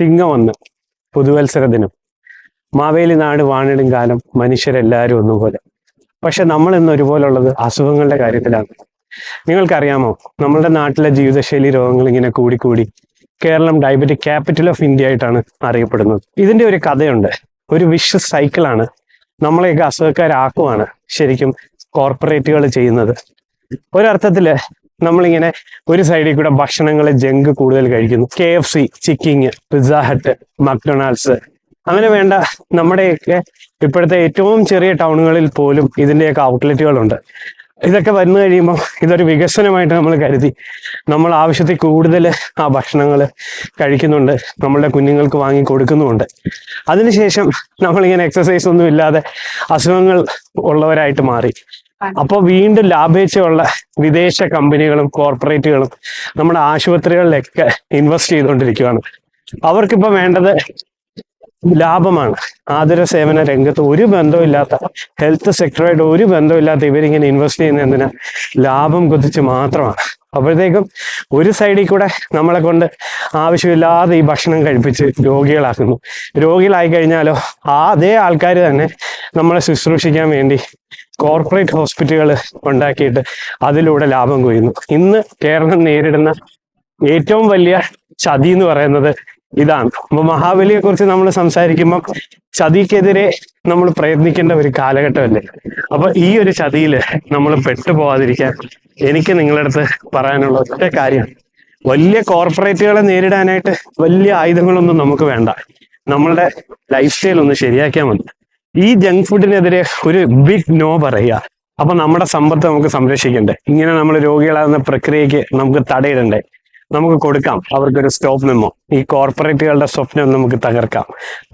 ചിങ്ങമൊന്ന് പുതുവത്സര ദിനം. മാവേലി നാട് വാണിടും കാലം മനുഷ്യരെല്ലാവരും ഒന്നുപോലെ. പക്ഷെ നമ്മൾ ഇന്ന് ഒരുപോലുള്ളത് അസുഖങ്ങളുടെ കാര്യത്തിലാണ്. നിങ്ങൾക്കറിയാമോ? നമ്മുടെ നാട്ടിലെ ജീവിതശൈലി രോഗങ്ങൾ ഇങ്ങനെ കൂടിക്കൂടി Keralam diabetic capital of India ആയിട്ടാണ് അറിയപ്പെടുന്നത്. ഇതിന്റെ ഒരു കഥയുണ്ട്. ഒരു വിഷ സൈക്കിളാണ് നമ്മളെയൊക്കെ അസുഖക്കാരാക്കുവാണ് ശരിക്കും കോർപ്പറേറ്റുകൾ ചെയ്യുന്നത്. ഒരർത്ഥത്തിൽ നമ്മളിങ്ങനെ ഒരു സൈഡിൽ കൂടെ ഭക്ഷണങ്ങൾ ജങ്ക് കൂടുതൽ കഴിക്കുന്നു. K F C Chicking pizza hut McDonald's അങ്ങനെ വേണ്ട നമ്മുടെയൊക്കെ ഇപ്പോഴത്തെ ഏറ്റവും ചെറിയ ടൗണുകളിൽ പോലും ഇതിന്റെയൊക്കെ ഔട്ട്ലെറ്റുകളുണ്ട്. ഇതൊക്കെ വന്നു കഴിയുമ്പോൾ ഇതൊരു വികസനമായിട്ട് നമ്മൾ കരുതി നമ്മൾ ആവശ്യത്തിൽ കൂടുതൽ ആ ഭക്ഷണങ്ങൾ കഴിക്കുന്നുണ്ട് നമ്മളുടെ കുഞ്ഞുങ്ങൾക്ക് വാങ്ങി കൊടുക്കുന്നുമുണ്ട്. അതിനുശേഷം നമ്മളിങ്ങനെ എക്സസൈസ് ഒന്നും ഇല്ലാതെ അസുഖങ്ങൾ ഉള്ളവരായിട്ട് മാറി. അപ്പോൾ വീണ്ടും ലാഭേച്ഛയുള്ള വിദേശ കമ്പനികളും കോർപ്പറേറ്റുകളും നമ്മുടെ ആശുപത്രികളിലൊക്കെ ഇൻവെസ്റ്റ് ചെയ്തുകൊണ്ടിരിക്കുകയാണ് അവർക്കിപ്പോൾ വേണ്ടത് ലാഭമാണ്. ആതുര സേവന രംഗത്ത് ഒരു ബന്ധമില്ലാത്ത ഹെൽത്ത് സെക്ടറായിട്ട് ഒരു ബന്ധമില്ലാത്ത ഇവരിങ്ങനെ ഇൻവെസ്റ്റ് ചെയ്യുന്ന എന്തിനാ ലാഭം കുതിച്ച് മാത്രമാണ്. അപ്പോഴത്തേക്കും ഒരു സൈഡിൽ കൂടെ നമ്മളെ കൊണ്ട് ആവശ്യമില്ലാതെ ഈ ഭക്ഷണം കഴിപ്പിച്ച് രോഗികളാക്കുന്നു. രോഗികളായി കഴിഞ്ഞാലോ ആ അതേ ആൾക്കാർ തന്നെ നമ്മളെ ശുശ്രൂഷിക്കാൻ വേണ്ടി കോർപ്പറേറ്റ് ഹോസ്പിറ്റലുകൾ ഉണ്ടാക്കിയിട്ട് അതിലൂടെ ലാഭം കൊയ്യുന്നു. ഇന്ന് കേരളം നേരിടുന്ന ഏറ്റവും വലിയ ചതി എന്ന് പറയുന്നത് ഇതാണ്. അപ്പൊ മഹാബലിയെ കുറിച്ച് നമ്മൾ സംസാരിക്കുമ്പോൾ ചതിക്കെതിരെ നമ്മൾ പ്രയത്നിക്കേണ്ട ഒരു കാലഘട്ടമല്ലേ? അപ്പൊ ഈ ഒരു ചതിയിൽ നമ്മൾ പെട്ടുപോകാതിരിക്കാൻ എനിക്ക് നിങ്ങളുടെ അടുത്ത് പറയാനുള്ള ഒറ്റ കാര്യം. വലിയ കോർപ്പറേറ്റുകളെ നേരിടാനായിട്ട് വലിയ ആയുധങ്ങളൊന്നും നമുക്ക് വേണ്ട. നമ്മളുടെ ലൈഫ് സ്റ്റൈൽ ഒന്ന് ശരിയാക്കിയാൽ മതി. ഈ ജങ്ക് ഫുഡിനെതിരെ ഒരു ബിഗ് നോ പറയുക. അപ്പൊ നമ്മുടെ സമ്പത്ത് നമുക്ക് സംരക്ഷിക്കണ്ടേ? ഇങ്ങനെ നമ്മൾ രോഗികളാകുന്ന പ്രക്രിയക്ക് നമുക്ക് തടയിടണ്ടേ? നമുക്ക് കൊടുക്കാം. അവർക്കൊരു സ്റ്റോപ്പ് മെമ്മോ ഈ കോർപ്പറേറ്റുകളുടെ സ്വപ്നം നമുക്ക് തകർക്കാം.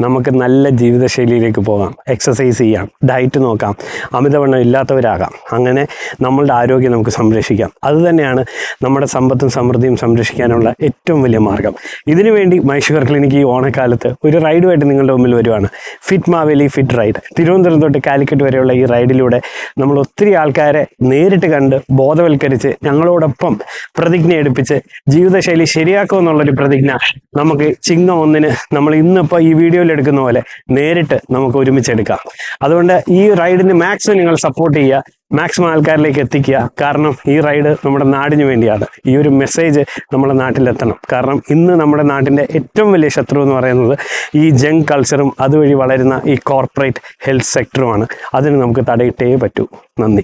നമുക്ക് നല്ല ജീവിതശൈലിയിലേക്ക് പോകാം. എക്സസൈസ് ചെയ്യാം. ഡയറ്റ് നോക്കാം. അമിതവണ്ണം ഇല്ലാത്തവരാകാം. അങ്ങനെ നമ്മളുടെ ആരോഗ്യം നമുക്ക് സംരക്ഷിക്കാം. അതുതന്നെയാണ് നമ്മുടെ സമ്പത്തും സമൃദ്ധിയും സംരക്ഷിക്കാനുള്ള ഏറ്റവും വലിയ മാർഗം. ഇതിനുവേണ്ടി മൈഷുഗർ ക്ലിനിക്ക് ഈ ഓണക്കാലത്ത് ഒരു റൈഡുമായിട്ട് നിങ്ങളുടെ മുമ്പിൽ വരുവാണ്. Fit Maveli fit ride Thiruvananthapuram തൊട്ട് കാലിക്കറ്റ് വരെയുള്ള ഈ റൈഡിലൂടെ നമ്മൾ ഒത്തിരി ആൾക്കാരെ നേരിട്ട് കണ്ട് ബോധവൽക്കരിച്ച് ഞങ്ങളോടൊപ്പം പ്രതിജ്ഞ എടുപ്പിച്ച് ജീവിതശൈലി ശരിയാക്കുമെന്നുള്ളൊരു പ്രതിജ്ഞ നമുക്ക് ചിങ്ങം ഒന്നിന് നമ്മൾ ഇന്നിപ്പോൾ ഈ വീഡിയോയിൽ എടുക്കുന്ന പോലെ നേരിട്ട് നമുക്ക് ഒരുമിച്ച് എടുക്കാം. അതുകൊണ്ട് ഈ റൈഡിന് മാക്സിമം നിങ്ങൾ സപ്പോർട്ട് ചെയ്യുക മാക്സിമം ആൾക്കാരിലേക്ക് എത്തിക്കുക. കാരണം ഈ റൈഡ് നമ്മുടെ നാടിന് വേണ്ടിയാണ്. ഈ ഒരു മെസ്സേജ് നമ്മുടെ നാട്ടിലെത്തണം. കാരണം ഇന്ന് നമ്മുടെ നാട്ടിന്റെ ഏറ്റവും വലിയ ശത്രു എന്ന് പറയുന്നത് ഈ ജങ് കൾച്ചറും അതുവഴി വളരുന്ന ഈ കോർപ്പറേറ്റ് ഹെൽത്ത് സെക്ടറുമാണ് അതിന് നമുക്ക് തടയിട്ടേ പറ്റൂ. നന്ദി.